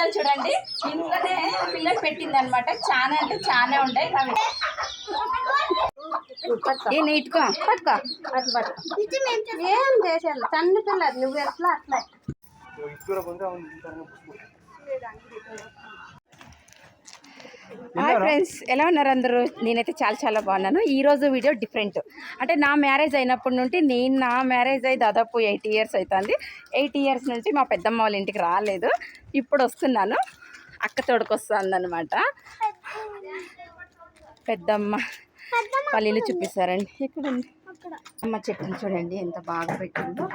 పిల్లలు చూడండి. ఇంట్లోనే పిల్లలు పెట్టింది అనమాట చాలా అంటే చాలా ఉంటాయి. అవి. పట్టుకో. అట్లా పట్టుకో. ఏం చేసేయాలి తన్ను పిల్లలు. నువ్వు ఎట్లా అట్లా? హాయ్ ఫ్రెండ్స్ ఎలా ఉన్నారు అందరూ? నేనైతే చాలా చాలా బాగున్నాను. ఈ రోజు వీడియో డిఫరెంట్. అంటే నా మ్యారేజ్ అయినప్పటి నుండి నేను నా మ్యారేజ్ అయి దాదాపు ఎయిట్ ఇయర్స్ అవుతుంది ఎయిట్ ఇయర్స్ నుంచి మా పెద్దమ్మ వాళ్ళ ఇంటికి రాలేదు. ఇప్పుడు వస్తున్నాను. అక్క తోడుకొస్తుంది అనమాట పెద్దమ్మ వాళ్ళ ఇల్లు చూపిస్తారండి. ఇక్కడ ఉంది. అమ్మ చెట్టుని చూడండి ఎంత బాగా పెట్టిందో.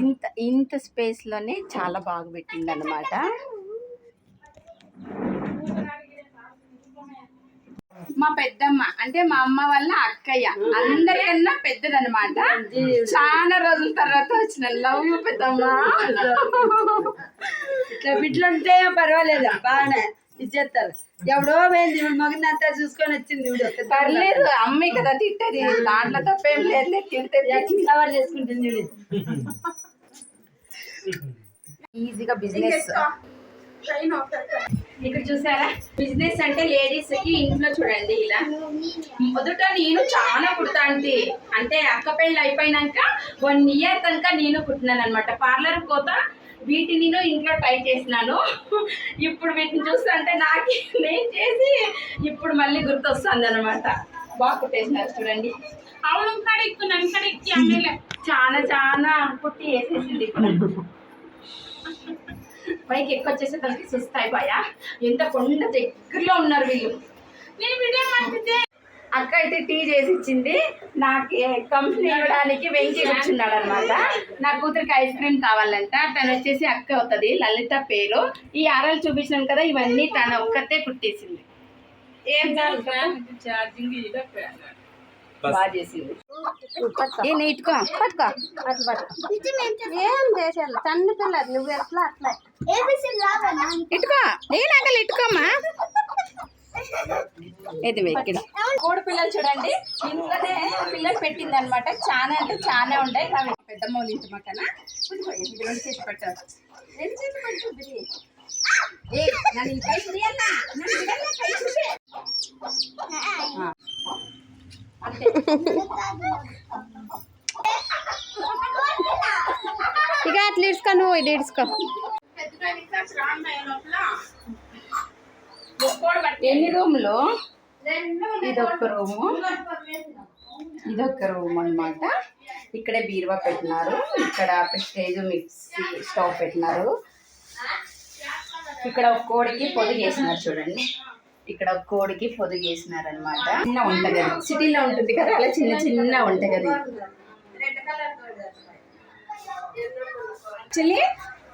ఇంత ఇంత స్పేస్లోనే చాలా బాగా పెట్టింది అనమాట మా పెద్దమ్మ అంటే మా అమ్మ వాళ్ళ అక్కయ్య. అందరికన్నా పెద్దదన్నమాట. చాలా రోజుల తర్వాత వచ్చిన లవ్ యూ పెద్దమ్మ. ఇట్లా బిడ్డలు ఉంటే పర్వాలేదు బాగానే ఇచ్చేస్తారు. ఎవడో పోయింది ఇప్పుడు మగనంతా చూసుకొని వచ్చింది చూడు పర్లేదు అమ్మాయి కదా తిట్టది. దాంట్లో తప్పేం లేదు కవర్ చేసుకుంటుంది చూడు ఈజీగా బిజినెస్ ఇక్కడ చూసారా? బిజినెస్ అంటే లేడీస్కి ఇంట్లో చూడండి ఇలా. మొదట నేను చాలా కుడతాంటి అంటే అక్క పెళ్ళి అయిపోయినాక వన్ ఇయర్ తనక నేను కుట్టినాను అనమాట పార్లర్ కోత వీటిని ఇంట్లో ట్రై చేసినాను. ఇప్పుడు వీటిని చూస్తుంటే నాకు నేను చేసి ఇప్పుడు మళ్ళీ గుర్తొస్తుంది అనమాట బాగా కుట్టేసినారు చూడండి. అవును కాడ ఎక్కువ నన్ను ఎక్కి అమ్మేలే చాలా చాలా కుట్టి వేసేసింది ఇక్కడ పైకి ఎక్కువ వచ్చేసేసరికి సుస్తాయి బాయా ఎంత కొండ దగ్గరలో ఉన్నారు వీళ్ళు. నేను వీడియో పంపితే అక్క అయితే టీ చేసి ఇచ్చింది. నాకు కంపెనీ ఇవ్వడానికి వెంకీ కూర్చున్నాడు అనమాట నా కూతురికి ఐస్ క్రీమ్ కావాలంట. తను వచ్చేసి అక్క అవుతుంది. లలిత పేరు. ఈ ఆరాలు చూపించినాను కదా ఇవన్నీ తను ఒక్కతే కుట్టేసింది. ఏం బాగా చేసింది. పట్టుకో. అట్లా పట్టుకో. ఏం చేసేయాలి తన్ను పిల్లలు నువ్వు ఎట్లా అట్లా? ఇటుకో. నేను ఇటుకోమ్మా. ఇది కోడి పిల్లలు చూడండి ఇంట్లోనే పిల్లలు పెట్టింది అనమాట చాలా అంటే చాలా ఉంటాయి అవి పెద్దమ్మ ఇంటి రెండు చేసి పెట్టారు. రెండు చేసి పట్టుద్ది ఏ నన్ను ఈ కై తీయన్నా నన్ను విడన్నా కై చూసే ఆ. అంతే ఇక అట్లా ఇడ్చుకో నువ్వు ఇది ఇడ్చుకో. ఎన్ని రూములు? ఇదొక రూము. ఇదొక రూమ్ అన్నమాట. ఇక్కడే బీరువా పెట్టినారు. ఇక్కడ స్టేజ్ మిక్సీ స్టవ్ పెట్టినారు. ఇక్కడ ఒక కోడికి పొదుగు చేసినారు చూడండి. ఇక్కడ ఒక కోడికి పొదుగు వేసినారు అనమాట చిన్న వంటగది సిటీలో ఉంటుంది కదా అలా చిన్న చిన్న వంటగది యాక్చువల్లీ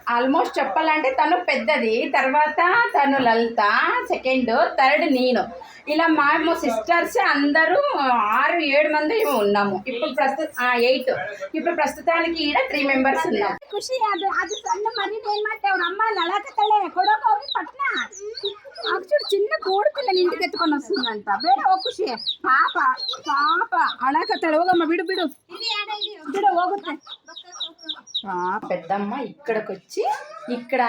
ఆల్మోస్ట్ చెప్పాలంటే తను పెద్దది తర్వాత తను లలిత సెకండ్ థర్డ్ నేను ఇలా మా సిస్టర్స్ అందరూ ఆరు ఏడు మంది ఏమో ఉన్నాము ఇప్పుడు ప్రస్తుత ఎయిట్ ఇప్పుడు ప్రస్తుతానికి ఈడ త్రీ మెంబర్స్ ఉన్నాం ಖುಷಿ ಅದು ಅದು ಸಣ್ಣ ಮರಿ ಏನ್ ಮಾಡ್ತೇವೆ ಅವ್ರ ಅಮ್ಮ ನಳಕತ್ತಳೆ ಕೊಡೋಕೆ ಹೋಗಿ ಪಟ್ನ చూడు చిన్న కోడి ಇಟ್ಕೊಂಡು ವస్తుంದಂತ ಬೇಡ ಹೋಗ್ ಖುಷಿ ಪಾಪ ಪಾಪ ಅಳಕತ್ತಳ ಹೋಗಮ್ಮ ಬಿಡು ಬಿಡು. ಬಿಡು ಹೋಗುತ್ತೆ. పెద్దమ్మ ఇక్కడికి వచ్చి ఇక్కడ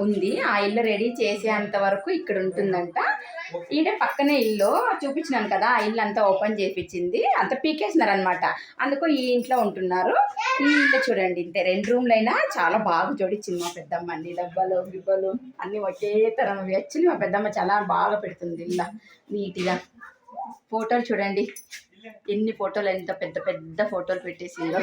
ఉంది. ఆ ఇల్లు రెడీ చేసేంత వరకు ఇక్కడ ఉంటుందంట. ఈడ పక్కనే ఇల్లు చూపించినాను కదా ఆ ఇల్లు అంతా ఓపెన్ చేపించింది. అంత పీకేసినారు అనమాట అందుకు ఈ ఇంట్లో ఉంటున్నారు. ఈ ఇల్లు చూడండి ఇంతే. రెండు రూమ్లైనా చాలా బాగా జోడించింది మా పెద్దమ్మ. అన్ని డబ్బాలు బిబ్బలు అన్ని ఒకే తరం. వచ్చి మా పెద్దమ్మ చాలా బాగా పెడుతుంది ఇల్లు. నీట్గా. ఫోటోలు చూడండి. ఎన్ని ఫోటోలు ఎంత పెద్ద పెద్ద ఫోటోలు పెట్టేసిందో.